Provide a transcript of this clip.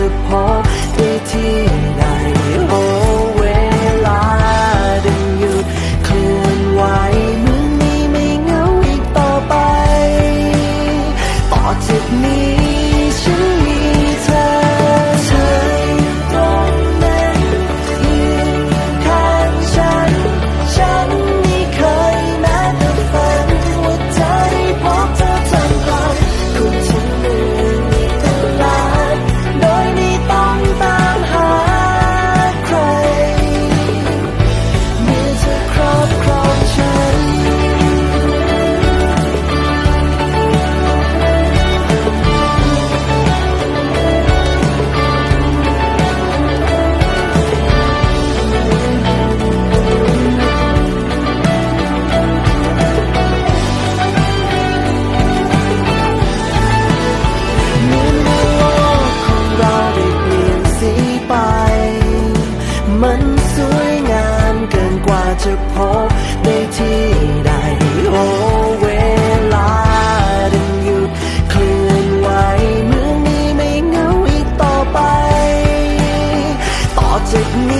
จะพอบวิที่ มันสวยงามเกินกว่าจะพบได้ที่ใดโอเวลาดึงหยุดเคลื่อนไหวเมืองนี้ไม่เงาอีกต่อไป ต่อจากนี้